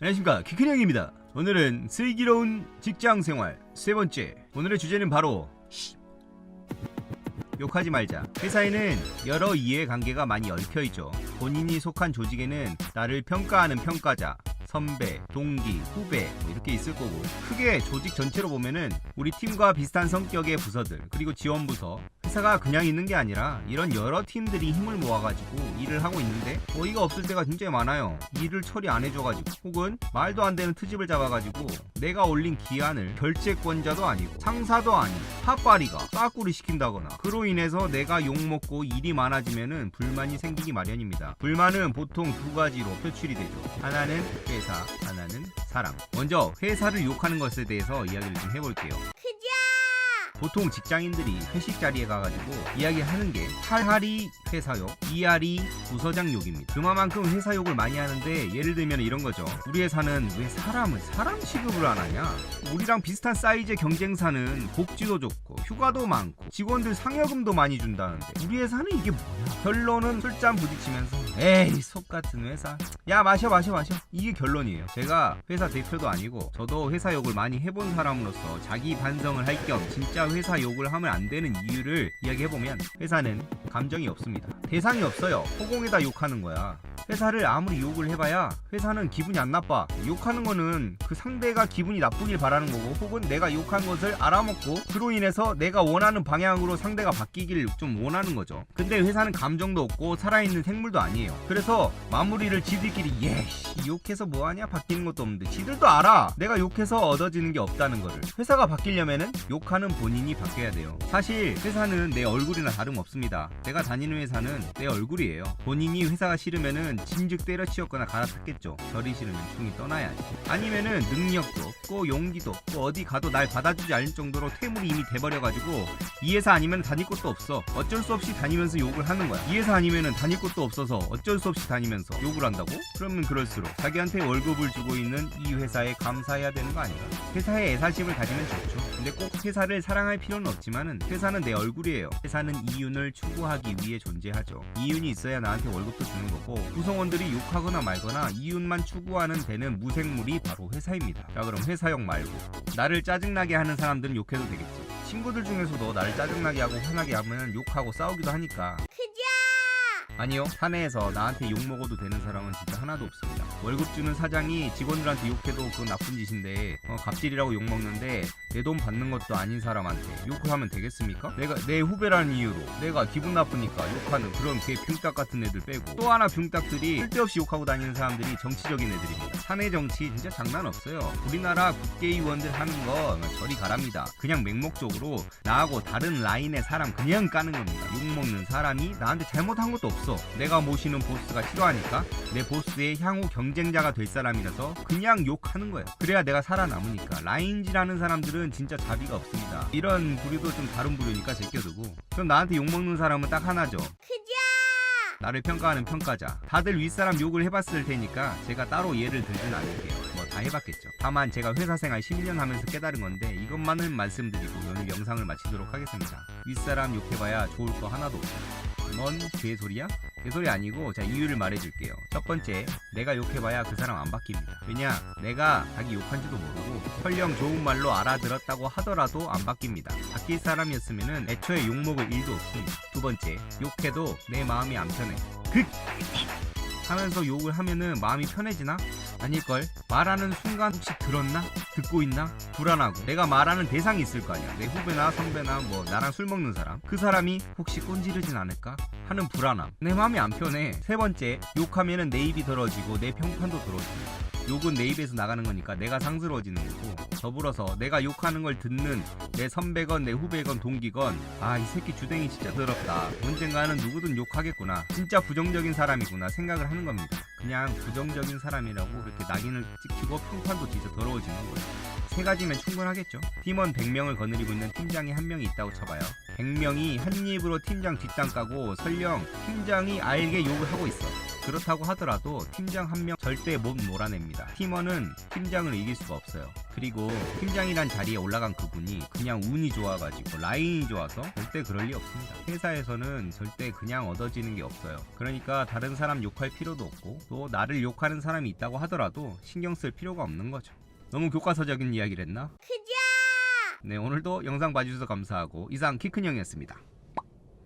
안녕하십니까. 키크형입니다. 오늘은 슬기로운 직장생활 세 번째. 오늘의 주제는 바로 씨. 욕하지 말자. 회사에는 여러 이해관계가 많이 얽혀있죠. 본인이 속한 조직에는 나를 평가하는 평가자 선배, 동기, 후배 뭐 이렇게 있을 거고 크게 조직 전체로 보면은 우리 팀과 비슷한 성격의 부서들 그리고 지원 부서 회사가 그냥 있는 게 아니라 이런 여러 팀들이 힘을 모아가지고 일을 하고 있는데 어이가 없을 때가 굉장히 많아요. 일을 처리 안 해줘가지고 혹은 말도 안 되는 트집을 잡아가지고 내가 올린 기한을 결재권자도 아니고 상사도 아니고 핫바리가 빠꾸리 시킨다거나 그로 인해서 내가 욕먹고 일이 많아지면은 불만이 생기기 마련입니다. 불만은 보통 두 가지로 표출이 되죠. 하나는 회사 하나는 사람. 먼저 회사를 욕하는 것에 대해서 이야기를 좀 해볼게요 보통 직장인들이 회식 자리에 가가지고 이야기하는 게 할할이 회사욕, 이할이 부서장 욕입니다. 그만큼 회사 욕을 많이 하는데 예를 들면 이런 거죠. 우리 회사는 왜 사람을 사람 취급을 안 하냐? 우리랑 비슷한 사이즈의 경쟁사는 복지도 좋고 휴가도 많고 직원들 상여금도 많이 준다는데 우리 회사는 이게 뭐야? 결론은 술잔 부딪히면서 에이 속 같은 회사. 야 마셔 마셔 마셔. 이게 결론이에요. 제가 회사 대표도 아니고 저도 회사 욕을 많이 해본 사람으로서 자기 반성을 할 겸 진짜 회사 욕을 하면 안 되는 이유를 이야기해보면 회사는 감정이 없습니다. 대상이 없어요. 허공에다 욕하는 거야. 회사를 아무리 욕을 해봐야 회사는 기분이 안 나빠. 욕하는 거는 그 상대가 기분이 나쁘길 바라는 거고 혹은 내가 욕한 것을 알아먹고 그로 인해서 내가 원하는 방향으로 상대가 바뀌길 좀 원하는 거죠. 근데 회사는 감정도 없고 살아있는 생물도 아니에요. 그래서 마무리를 지들끼리 예 씨, 욕해서 뭐하냐 바뀌는 것도 없는데 지들도 알아. 내가 욕해서 얻어지는 게 없다는 거를. 회사가 바뀌려면은 욕하는 본인이 바뀌어야 돼요. 사실 회사는 내 얼굴이나 다름없습니다. 내가 다니는 회사는 내 얼굴이에요. 본인이 회사가 싫으면은 진즉 때려치웠거나 갈아탔겠죠. 저리 싫으면 충이 떠나야지. 아니면은 능력도 없고 용기도 없고 어디 가도 날 받아주지 않을 정도로 퇴물이 이미 돼버려가지고 이 회사 아니면 다닐 곳도 없어. 어쩔 수 없이 다니면서 욕을 하는 거야. 이 회사 아니면은 다닐 곳도 없어서 어쩔 수 없이 다니면서 욕을 한다고? 그러면 그럴수록 자기한테 월급을 주고 있는 이 회사에 감사해야 되는 거 아닌가? 회사에 애사심을 가지면 좋죠. 근데 꼭 회사를 사랑할 필요는 없지만은 회사는 내 얼굴이에요. 회사는 이윤을 추구하기 위해 존재하죠. 이윤이 있어야 나한테 월급도 주는 거고 구성원들이 욕하거나 말거나 이윤만 추구하는 데는 무생물이 바로 회사입니다. 자 그럼 회사욕 말고 나를 짜증나게 하는 사람들은 욕해도 되겠죠. 친구들 중에서도 나를 짜증나게 하고 화나게 하면 욕하고 싸우기도 하니까 아니요 사내에서 나한테 욕 먹어도 되는 사람은 진짜 하나도 없습니다. 월급 주는 사장이 직원들한테 욕해도 그건 나쁜 짓인데 어, 갑질이라고 욕 먹는데 내 돈 받는 것도 아닌 사람한테 욕을 하면 되겠습니까? 내가 내 후배라는 이유로 내가 기분 나쁘니까 욕하는 그런 개 붕딱 같은 애들 빼고 또 하나 붕딱들이 쓸데없이 욕하고 다니는 사람들이 정치적인 애들입니다. 사내 정치 진짜 장난 없어요. 우리나라 국회의원들 하는 거 저리 가랍니다. 그냥 맹목적으로 나하고 다른 라인의 사람 그냥 까는 겁니다. 욕 먹는 사람이 나한테 잘못한 것도 없어 내가 모시는 보스가 싫어하니까 내 보스의 향후 경쟁자가 될 사람이라서 그냥 욕하는 거예요. 그래야 내가 살아남으니까. 라인지라는 사람들은 진짜 자비가 없습니다. 이런 부류도 좀 다른 부류니까 제껴두고. 그럼 나한테 욕먹는 사람은 딱 하나죠. 나를 평가하는 평가자. 다들 윗사람 욕을 해봤을 테니까 제가 따로 예를 들진 않을게요. 뭐 다 해봤겠죠. 다만 제가 회사 생활 10년 하면서 깨달은 건데 이것만은 말씀드리고 오늘 영상을 마치도록 하겠습니다. 윗사람 욕해봐야 좋을 거 하나도 없어요. 뭔 개소리야? 개소리 아니고 자 이유를 말해줄게요. 첫 번째, 내가 욕해봐야 그 사람 안 바뀝니다. 왜냐, 내가 자기 욕한지도 모르고 설령 좋은 말로 알아들었다고 하더라도 안 바뀝니다. 바뀔 사람이었으면은 애초에 욕 먹을 일도 없습니다. 두 번째, 욕해도 내 마음이 안 편해. 극 하면서 욕을 하면은 마음이 편해지나? 아닐걸? 말하는 순간 혹시 들었나? 듣고 있나? 불안하고. 내가 말하는 대상이 있을 거 아니야. 내 후배나 선배나 뭐 나랑 술 먹는 사람. 그 사람이 혹시 꼰지르진 않을까? 하는 불안함. 내 마음이 안 편해. 세 번째 욕하면은 내 입이 더러지고 내 평판도 더러집니다 욕은 내 입에서 나가는 거니까 내가 상스러워지는 거고. 더불어서 내가 욕하는 걸 듣는 내 선배건 내 후배건 동기건 아 이 새끼 주댕이 진짜 더럽다. 언젠가는 누구든 욕하겠구나. 진짜 부정적인 사람이구나 생각을 하는 겁니다 그냥 부정적인 사람이라고 이렇게 낙인을 찍히고 평판도 진짜 더러워지는 거예요. 세 가지면 충분하겠죠. 팀원 100명을 거느리고 있는 팀장이 한 명이 있다고 쳐봐요. 100명이 한 입으로 팀장 뒷담 까고 설령 팀장이 알게 욕을 하고 있어 그렇다고 하더라도 팀장 한 명 절대 못 몰아냅니다. 팀원은 팀장을 이길 수가 없어요. 그리고 팀장이란 자리에 올라간 그분이 그냥 운이 좋아가지고 라인이 좋아서 절대 그럴 리 없습니다. 회사에서는 절대 그냥 얻어지는 게 없어요. 그러니까 다른 사람 욕할 필요도 없고 또 나를 욕하는 사람이 있다고 하더라도 신경 쓸 필요가 없는 거죠. 너무 교과서적인 이야기를 했나? 크자! 네 오늘도 영상 봐주셔서 감사하고 이상 키큰 형이었습니다.